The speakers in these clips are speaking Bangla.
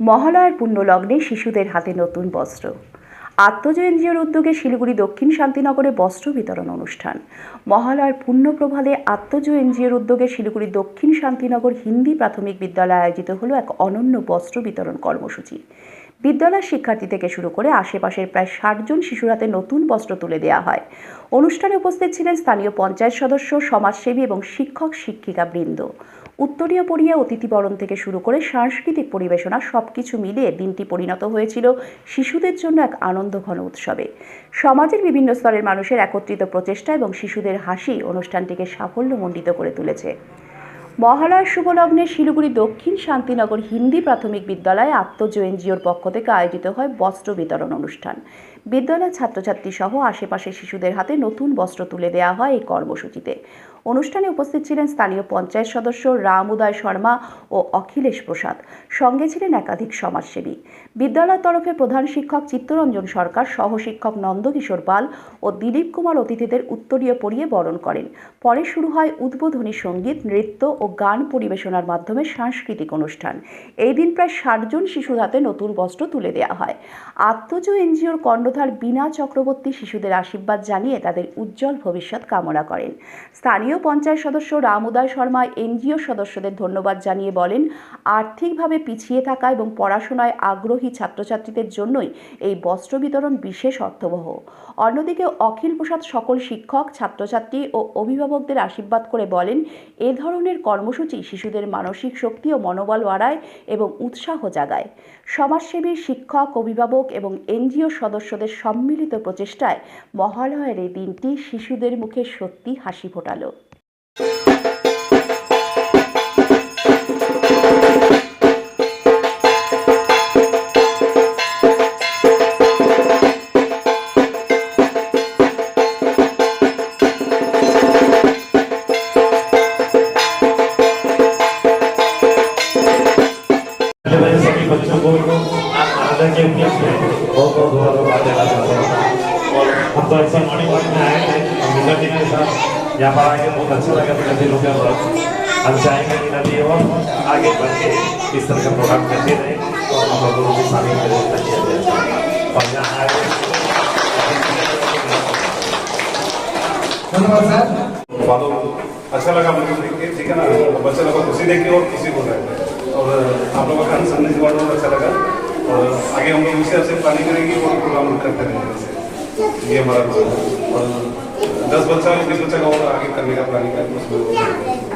মহালয়ার পুণ্যলগ্নে শিশুদের হাতে নতুন বস্ত্র। আত্মজ এনজিওর উদ্যোগে শিলিগুড়ি দক্ষিণ শান্তিনগরে বস্ত্র বিতরণ অনুষ্ঠান। মহালয়ার পুণ্যপ্রভাদে আত্মজ এনজিওর উদ্যোগে শিলিগুড়ি দক্ষিণ শান্তিনগর হিন্দি প্রাথমিক বিদ্যালয়ে আয়োজিত হলো এক অনন্য বস্ত্র বিতরণ কর্মসূচি। বিদ্যালয়ের শিক্ষার্থী থেকে শুরু করে আশেপাশের প্রায় ষাট জন শিশুর হাতে নতুন বস্ত্র তুলে দেওয়া হয়। অনুষ্ঠানে উপস্থিত ছিলেন স্থানীয় পঞ্চায়েত সদস্য, সমাজসেবী এবং শিক্ষক শিক্ষিকা বৃন্দ উত্তরীয় পড়িয়া অতিথিবরণ থেকে শুরু করে সাংস্কৃতিক পরিবেশনা সবকিছু মিলিয়ে দিনটি পরিণত হয়েছিল শিশুদের জন্য এক আনন্দঘন উৎসবে। সমাজের বিভিন্ন স্তরের মানুষের একত্রিত প্রচেষ্টা এবং শিশুদের হাসি অনুষ্ঠানটিকে সাফল্যমণ্ডিত করে তুলেছে। মহালয়ার শুভলগ্নে শিলিগুড়ি দক্ষিণ শান্তিনগর হিন্দি প্রাথমিক বিদ্যালয়ে আত্মজ এনজিওর পক্ষ থেকে আয়োজিত হয় বস্ত্র বিতরণ অনুষ্ঠান। বিদ্যালয়ের ছাত্রছাত্রী সহ আশেপাশের শিশুদের হাতে নতুন বস্ত্র তুলে দেওয়া হয় এই কর্মসূচিতে। অনুষ্ঠানে উপস্থিত ছিলেন স্থানীয় পঞ্চায়েত সদস্য রাম উদয় শর্মা ও অখিলেশ প্রসাদ। সঙ্গে ছিলেন একাধিক সমাজসেবী। বিদ্যালয়ের তরফে প্রধান শিক্ষক চিত্তরঞ্জন সরকার সহ শিক্ষক নন্দকিশোর পাল ও দিলীপ কুমার অতিথিদের উত্তরীয় পরিয়ে বরণ করেন। পরে শুরু হয় উদ্বোধনী সংগীত, নৃত্য ও গান পরিবেশনার মাধ্যমে সাংস্কৃতিক অনুষ্ঠান। এই দিন প্রায় ষাটজন শিশুর হাতে নতুন বস্ত্র তুলে দেওয়া হয়। আত্মজ এনজিওর কর্ণধার বিনা চক্রবর্তী শিশুদের আশীর্বাদ জানিয়ে তাদের উজ্জ্বল ভবিষ্যৎ কামনা করেন। স্থানীয় পঞ্চায়েত সদস্য রামুদয় শর্মা, এনজিও সদস্যদের ধন্যবাদ জানিয়ে বলেন, আর্থিকভাবে পিছিয়ে থাকা এবং পড়াশোনায় আগ্রহী ছাত্রছাত্রীদের জন্যই এই বস্ত্র বিতরণ বিশেষ অর্থবহ। অন্যদিকে অখিল প্রসাদ সকল শিক্ষক, ছাত্রছাত্রী ও অভিভাবকদের আশীর্বাদ করে বলেন, এ ধরনের কর্মসূচি শিশুদের মানসিক শক্তি ও মনোবল বাড়ায় এবং উৎসাহ জাগায়। সমাজসেবী, শিক্ষক, অভিভাবক এবং এনজিও সদস্যদের সম্মিলিত প্রচেষ্টায় মহালয়ের এই দিনটি শিশুদের মুখে সত্যি হাসি ফোটালো। यहाँ पर आके बहुत अच्छा लगा। जी लोग के साथ हम चाहेंगे मीना जी और आगे बढ़ के इस तरह का प्रोग्राम करते रहे और हम लोगों को शामिल करें अच्छा अच्छा और यहाँ आए। धन्यवाद सर। अच्छा लगा मुझे देख के ठीक है ना? बच्चे लोगों को खुशी देख के और खुशी हो रहा है। और आप लोगों का संदेश बहुत अच्छा लगा। और आगे हम लोग इसी से प्लानिंग करेंगे और प्रोग्राम करते रहेंगे ये हमारा गोल और दस बच्चा बीस बच्चा का और आगे करने का प्लानिंग है उसमें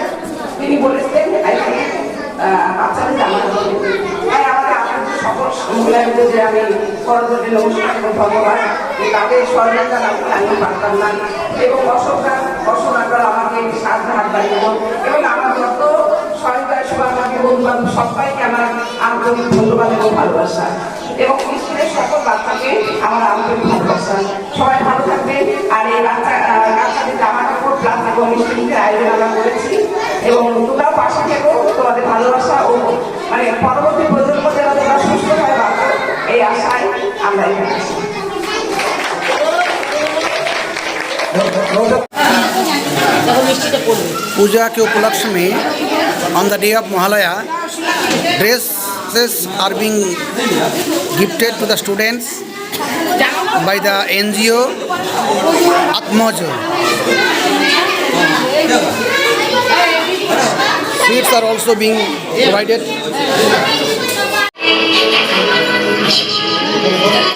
মহিলাদের যে আমি করজোরে নমস্কার এবং ধন্যবাদ যে তাদের সহযোগিতা না করলে আমি পারতাম না। এবং অশোকরা, অশোকার আমাকে সাহায্য হাত বাড়িয়ে এবং আমার যত সহযোগিতা শুভাকাঙ্ক্ষী বন্ধু বান্ধব সবাইকে আমার আন্তরিক ধন্যবাদ এবং ভালোবাসা। এবং স্কুলের সকল বাচ্চাকে আমার আন্তরিক ভালোবাসা। সবাই ভালো থাকবে। আর এই বাচ্চা বাচ্চাদের জামা কাপড় প্লাস এবং মিষ্টি মুখের আয়োজন আমরা করেছি। এবং তোমরাও পাশে থেকো। তোমাদের ভালোবাসা ও মানে পরবর্তী প্রজন্ম पूजा के उपलक्ष्य में on the day of Mahalaya dresses are being gifted to the students by the NGO Atmojo. Sweets are also being provided.